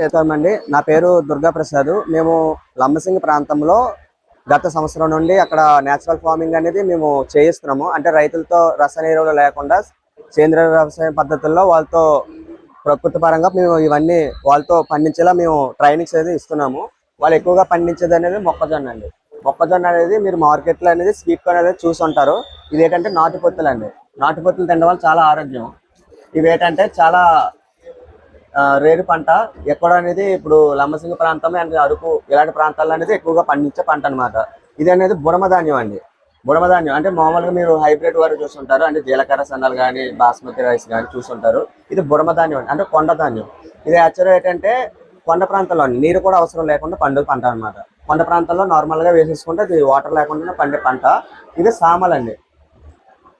చేస్తామండి నా పేరు దుర్గా ప్రసాద్ మేము లంబసింగ్ ప్రాంతంలో గత సంవత్సరం నుండి అక్కడ నేచురల్ ఫార్మింగ్ అనేది మేము చేయిస్తున్నాము. అంటే రైతులతో రసాయన ఎరువులు లేకుండా సేంద్రియ వ్యవసాయ పద్ధతుల్లో వాళ్ళతో ప్రకృతి పరంగా మేము ఇవన్నీ వాళ్ళతో పండించేలా మేము ట్రైనింగ్స్ అనేది ఇస్తున్నాము. వాళ్ళు ఎక్కువగా పండించేది అనేది మొక్కజొన్న అండి. మొక్కజొన్న అనేది మీరు మార్కెట్లో అనేది స్వీట్ కార్న్ అనేది చూసి ఉంటారు. ఇది ఏంటంటే నాటుపొత్తులు అండి నాటుపొత్తులు తినడం వల్ల చాలా ఆరోగ్యం. ఇవి ఏంటంటే చాలా రేరు పంట ఎక్కడ అనేది ఇప్పుడు లంబసింగి ప్రాంతం అండ్ అరకు ఇలాంటి ప్రాంతాల్లో అనేది ఎక్కువగా పండించే పంట అన్నమాట. ఇది అనేది బుడమధాన్యం అండి. బుడమధాన్యం అంటే మామూలుగా మీరు హైబ్రిడ్ వారు చూస్తుంటారు అంటే జీలకర్ర సన్నాలు కానీ బాస్మతి రైస్ కానీ చూస్తుంటారు ఇది బుడమ ధాన్యం అండి అంటే కొండ ధాన్యం. ఇది యాక్చువల్గా ఏంటంటే కొండ ప్రాంతంలో నీరు కూడా అవసరం లేకుండా పండుగ పంట అన్నమాట. కొండ ప్రాంతాల్లో నార్మల్గా వేసేసుకుంటే ఇది వాటర్ లేకుండా పండే పంట. ఇది సామలండి.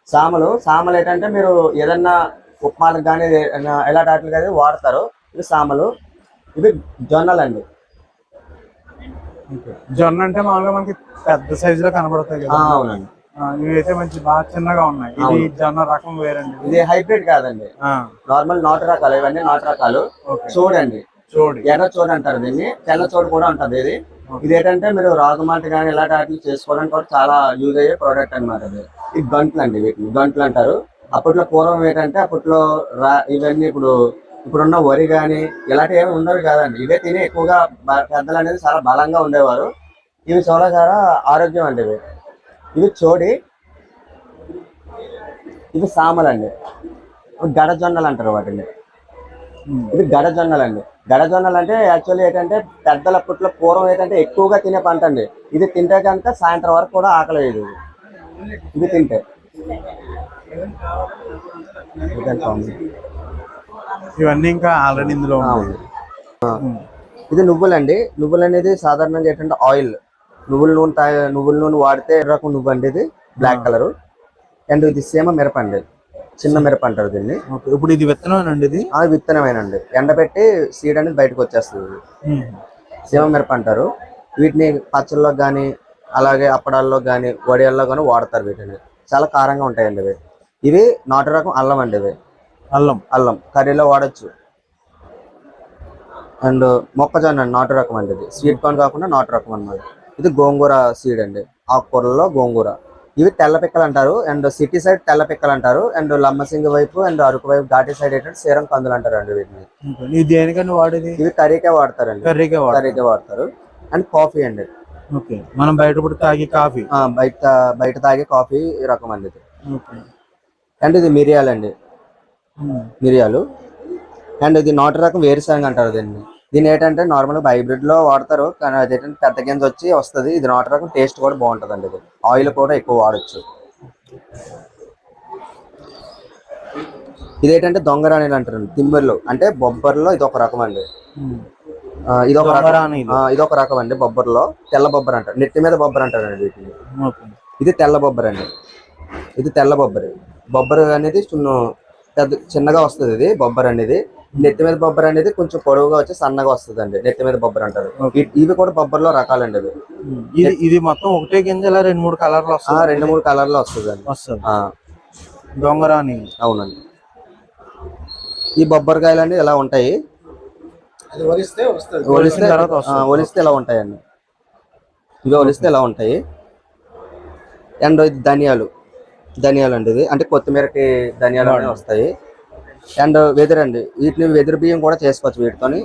సామలు సామలు ఏంటంటే మీరు ఏదన్నా ఉప్మాలకు కానీ ఎలాంటి వాటికి కానీ వాడతారు. ఇవి సామలు ఇవి జొన్నలు అండి జొన్న అంటే మామూలుగా మనకి పెద్ద సైజు లో కనబడతాయి అవునండి. ఇవైతే మంచి బాగా చిన్నగా ఉన్నాయి. ఇది జొన్న రకం వేరండి. ఇది హైబ్రిడ్ కాదండి. నార్మల్ నాటు రకాలు ఇవన్నీ నాటు రకాలు. చూడండి చూడు ఎర్ర చోడు అంటారు దీన్ని. తెల్ల చోడు కూడా ఉంటది ఇది. ఇది ఏంటంటే మీరు రాగుమాట కానీ ఇలాంటి వాటిని చేసుకోవడానికి కూడా చాలా యూజ్ అయ్యే ప్రోడక్ట్ అన్నమాట ఇది. ఇది గంట్లు అండి వీటిని. గంట్లు అంటారు అప్పట్లో పూర్వం ఏంటంటే అప్పట్లో రా ఇవన్నీ ఇప్పుడు ఇప్పుడున్న వరి కానీ ఇలాంటివి ఏమి ఉండవు కాదండి. ఇవే తిని ఎక్కువగా పెద్దలు అనేది చాలా బలంగా ఉండేవారు. ఇవి చాలా చాలా ఆరోగ్యం అండి ఇవి. ఇవి చోడి ఇవి సామలండి. గడజొన్నలు అంటారు వాటిని. ఇది గడజొన్నలు అండి గడజొన్నలు అంటే యాక్చువల్లీ ఏంటంటే పెద్దల అప్పట్లో పూర్వం ఏంటంటే ఎక్కువగా తినే పంట అండి. ఇది తింటే కనుక సాయంత్రం వరకు కూడా ఆకలి ఇది. ఇది తింటే. ఇవన్నీ ఇంకా ఆల్రెడీ ఇందులో ఆ, ఉన్నాయి. ఆ. ఇది నువ్వులండి. నువ్వులు అనేది సాధారణంగా ఏంటంటే ఆయిల్ నువ్వుల నూనె తా నువ్వుల నూనె వాడితే రకం నువ్వు అండి ఇది బ్లాక్ కలర్ అండ్ ఇది సేమ మిరప అండి చిన్న మిరప అంటారు దీన్ని. ఇప్పుడు ఇది విత్తనం అండి ఇది? అది విత్తనమేనండి. ఎండబెట్టి సీడ్ అనేది బయటకు వచ్చేస్తుంది. సీమ మిరప అంటారు వీటిని పచ్చళ్ళలో కానీ అలాగే అప్పడాల్లో కానీ వడియాల్లో కానీ వాడతారు వీటిని. చాలా కారంగా ఉంటాయండి ఇవి ఇవి నాటు రకం అల్లం అండి ఇవి అల్లం. అల్లం. కర్రీలో వాడచ్చు. అండ్ మొక్కజొన్న అండి, నాటు రకం అండి ఇది. స్వీట్ కార్న్ కాకుండా నాటు రకం అన్నమాట. ఇది గోంగూర సీడ్ అండి. ఆకుకూరలో గోంగూర. ఇవి తెల్ల పిక్కలు అంటారు. అండ్ సిటీ సైడ్ తెల్ల పిక్కలు అంటారు. అండ్ లంబసింగి వైపు అండ్ అరకు వైపు ఘాటి సైడ్ ఏంటంటే సీరం కందులు అంటారు అండి వీటిని. ఇది దేనికండి వాడేది? ఇవి కర్రీకే వాడతారండి. కర్రీగా వాడు కర్రీకే వాడతారు. అండ్ కాఫీ అండి. ఓకే. మనం బయట తాగి కాఫీ? బయట బయట తాగే కాఫీ రకం అండి ఇది. ఓకే. అండ్ ఇది మిరియాలు అండి. ఉమ్. మిరియాలు. అండ్ ఇది నాటు రకం వేరుశనగ అంటారు దీన్ని. దీని ఏంటంటే నార్మల్గా హైబ్రిడ్లో వాడతారు. కానీ అది ఏంటంటే పెద్ద గింజ వచ్చి వస్తుంది. ఇది నాటు రకం టేస్ట్ కూడా బాగుంటుంది అండి ఇది. ఆయిల్ కూడా ఎక్కువ వాడచ్చు. ఇది ఏంటంటే దొంగరాణి అంటారు తిమ్మర్లు. అంటే బొబ్బర్లో ఇది ఒక రకం అండి. ఉమ్. ఆ, ఇది ఒక రకం. దొంగరాణిలు. ఆ, ఇది ఒక రకం అండి బొబ్బర్లో. తెల్ల బొబ్బర్ అంటారు. నెత్తి మీద బొబ్బర్ అంటారు అండి వీటిని ఇది తెల్ల బొబ్బరి అండి. ఇది తెల్ల బొబ్బరి. బొబ్బరి అనేది చిన్న పెద్ద చిన్నగా వస్తుంది ఇది బొబ్బరి అనేది. నెత్తి మీద బొబ్బరి అనేది కొంచెం పొడవుగా వచ్చి సన్నగా వస్తుంది అండి నెత్తి మీద బొబ్బరి అంటారు. ఇవి కూడా బొబ్బరిలో రకాలండి ఇవి. ఇది ఇది మొత్తం ఒకటే గింజల రెండు మూడు కలర్లు వస్తుంది రెండు మూడు కలర్లో వస్తుంది. అండి వస్తుంది దొంగరాని అవునండి. ఈ బొబ్బరికాయలు అండి ఇలా ఉంటాయి? ఒలిస్తే ఇలా ఉంటాయండి? ఇవి ఒలిస్తే ఇలా ఉంటాయి? అండ్ ధనియాలు. ధనియాలు అండి ఇది. అంటే కొత్తిమీరకి ధనియాలు అనేవి వస్తాయి. అండ్ వెదురు అండి. వీటిని వెదురు బియ్యం కూడా చేసుకోవచ్చు వీటితోని.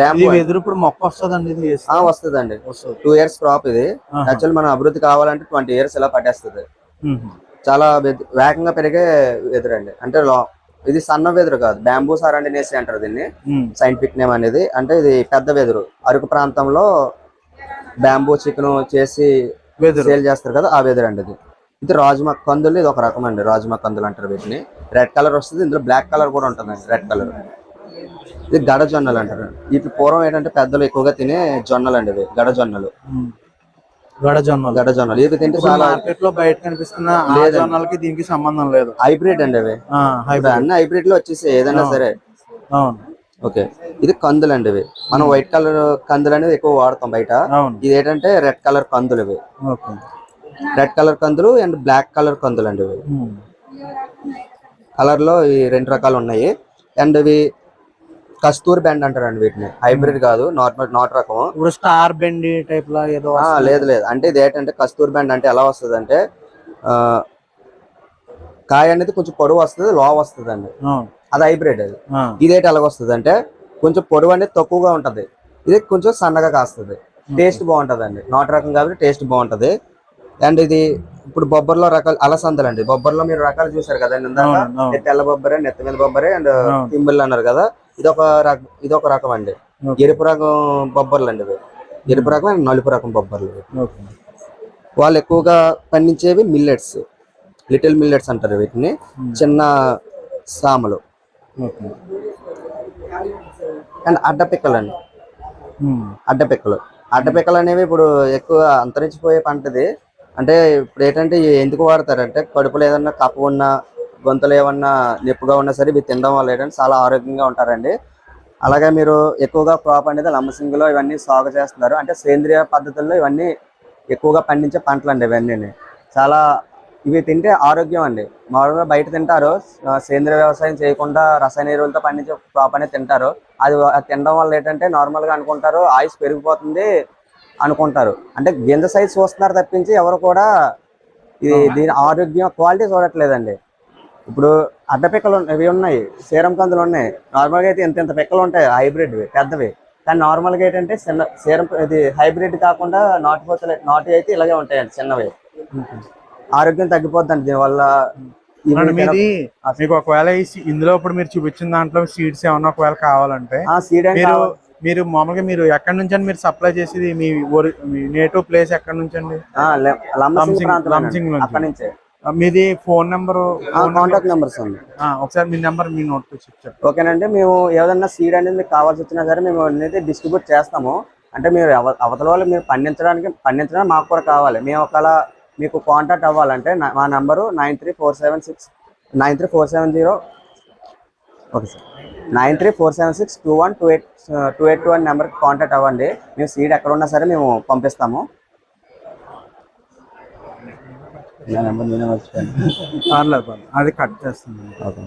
బ్యాంబూ వెదురు ఇప్పుడు మొక్క వస్తుందండి ఇది వేస్తే? ఆ వస్తుందండి. టూ ఇయర్స్ క్రాప్ ఇది. యాక్చువల్ మన అభివృద్ధి కావాలంటే ట్వంటీ ఇయర్స్ ఇలా పట్టేస్తుంది. చాలా వేగంగా పెరిగే వెదురు అండి. అంటే ఇది సన్న వెదురు కాదు. బ్యాంబూ సారండినేసి అంటారు దీన్ని. సైంటిఫిక్ నేమ్ అనేది. అంటే ఇది పెద్ద వెదురు. అరకు ప్రాంతంలో బ్యాంబూ చికెన్ చేసి వెదురు. సేల్ చేస్తారు కదా ఆ వెదురు అండి ఇది. ఇది రాజమా కందులు ఇది ఒక రకం అండి రాజమా కందులు అంటారు వీటిని. రెడ్ కలర్ వస్తుంది ఇందులో బ్లాక్ కలర్ కూడా ఉంటుందండి రెడ్ కలర్ ఇది గడ జొన్నలు అంటారు. వీటి పూర్వం ఏంటంటే పెద్దలు ఎక్కువగా తినే జొన్నలు అండి ఇవి గడ జొన్నలు. గడజొన్నలు గడ జొన్నలు. ఇవి తింటే చాలా మార్కెట్లో బయట కనిపిస్తున్న జొన్నలకి దీనికి సంబంధం లేదు. హైబ్రిడ్ అండి అవి అన్ని హైబ్రిడ్లో వచ్చేసి ఏదైనా సరే. ఓకే. ఇది కందులు అండి ఇవి. మనం వైట్ కలర్ కందులు అనేది ఎక్కువ వాడతాం బయట. ఇది ఏంటంటే రెడ్ కలర్ కందులు ఇవి. ఓకే. రెడ్ కలర్ కందులు అండ్ బ్లాక్ కలర్ కందులు అండి ఇవి. ఉమ్. కలర్లో ఈ రెండు రకాలు ఉన్నాయి. అండ్ ఇవి కస్తూరి బెండ్ అంటారండి వీటిని. హైబ్రిడ్ కాదు నార్మల్ నాట్ రకం ఇప్పుడు స్టార్ బెండి టైప్ లా ఏదో లేదు లేదు. అంటే ఇది ఏంటంటే కస్తూరి బెండ్ అంటే ఎలా వస్తుంది అంటే కాయ అనేది కొంచెం పొడవు వస్తుంది లో వస్తుంది అండి. అది హైబ్రిడ్ అది. ఇదేంటి ఎలాగ వస్తుంది అంటే కొంచెం పొడవు అనేది తక్కువగా ఉంటది. ఇది కొంచెం సన్నగా కాస్తుంది. టేస్ట్ బాగుంటది అండి నాటు రకం కాబట్టి టేస్ట్ బాగుంటది. అండ్ ఇది ఇప్పుడు బొబ్బర్లో రకాలు అలసందలు అండి. బొబ్బర్లో మీరు రకాలు చూసారు కదండి ఇందాక తెల్ల బొబ్బరే నెత్తి మీద బొబ్బరే అండ్. పింబుల్ అన్నారు కదా. ఇది ఒక రకం ఇది ఒక రకం అండి. ఎరుపు రకం బొబ్బర్లు అండి ఇవి. ఎరుపు రకం అండ్ నలుపు రకం బొబ్బర్లు. వాళ్ళు ఎక్కువగా పండించేవి మిల్లెట్స్. లిటిల్ మిల్లెట్స్ అంటారు వీటిని. చిన్న సామలు. అండ్ అడ్డపిక్కలు అండి. అడ్డపిక్కలు అడ్డపిక్కలు అనేవి ఇప్పుడు ఎక్కువ అంతరించిపోయే పంటది. అంటే ఇప్పుడు ఏంటంటే ఎందుకు వాడతారంటే కడుపులో ఏదన్నా కప్పు ఉన్నా గొంతులు ఏమన్నా నొప్పిగా ఉన్నా సరే ఇవి తినడం వల్ల ఏంటంటే చాలా ఆరోగ్యంగా ఉంటారండి. అలాగే మీరు ఎక్కువగా క్రాప్ అనేది లంబసింగిలో ఇవన్నీ సాగు చేస్తున్నారు. అంటే సేంద్రియ పద్ధతుల్లో ఇవన్నీ ఎక్కువగా పండించే పంటలు అండి ఇవన్నీ చాలా ఇవి తింటే ఆరోగ్యం అండి. మామూలుగా బయట తింటారు సేంద్రియ వ్యవసాయం చేయకుండా రసాయన ఎరువులతో పండించే క్రాప్ అనేది తింటారు. అది అది తినడం వల్ల ఏంటంటే నార్మల్గా అనుకుంటారు ఆయుష్ పెరిగిపోతుంది అనుకుంటారు. అంటే గింజ సైజ్ చూస్తున్నారు తప్పించి ఎవరు కూడా ఇది దీని ఆరోగ్యం క్వాలిటీ చూడట్లేదండి. ఇప్పుడు అడ్డ పిక్కలు ఇవి ఉన్నాయి సీరం కందులు ఉన్నాయి. నార్మల్గా అయితే ఇంత ఇంత పిక్కలు ఉంటాయి హైబ్రిడ్వి పెద్దవి. కానీ నార్మల్గా ఏంటంటే చిన్న సీరం ఇది హైబ్రిడ్ కాకుండా నాటుపోతలే నాటు అయితే ఇలాగే ఉంటాయండి చిన్నవి. ఆరోగ్యం తగ్గిపోద్దండి దీనివల్ల. మీకు ఒకవేళ ఇందులో ఇప్పుడు మీరు చూపించిన దాంట్లో సీడ్స్ ఏమన్నా ఒకవేళ కావాలంటే ఆ సీడ్ అండ్ మీరు మామూలుగా మీరు ఎక్కడి నుంచి అండి మీరు సప్లై చేసేది మీ నేటివ్ ప్లేస్ ఎక్కడి నుంచి అండి లంసింగ్- నుంచి. మీది ఫోన్ నెంబర్ కాంటాక్ట్ నెంబర్స్ ఉంది ఒకసారి మీ నెంబర్ మీ నోట్ చెప్పండి ఓకేనండి మేము ఏదన్నా సీడ్ అనేది మీకు కావాల్సి వచ్చినా సరే మేము అనేది డిస్ట్రిబ్యూట్ చేస్తాము. అంటే మీరు అవ- అవతల వాళ్ళు మీరు పండించడానికి పండించడానికి మాకు కూడా కావాలి. మేము ఒకవేళ మీకు కాంటాక్ట్ అవ్వాలంటే మా number nine three four seven six nine three four seven zero okay sir. Nine three four seven six two one two eight two eight two one నెంబర్కి కాంటాక్ట్ అవ్వండి. మేము సీడ్ ఎక్కడ ఉన్నా సరే మేము పంపిస్తాము. నా నెంబర్ నేనే మర్చిపోయాను. పర్లేదు పర్లేదు. అది కట్ చేస్తుంది ఓకే.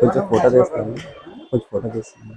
కొంచెం ఫోటో తీస్తాను. కొంచెం ఫోటో తీస్తాను.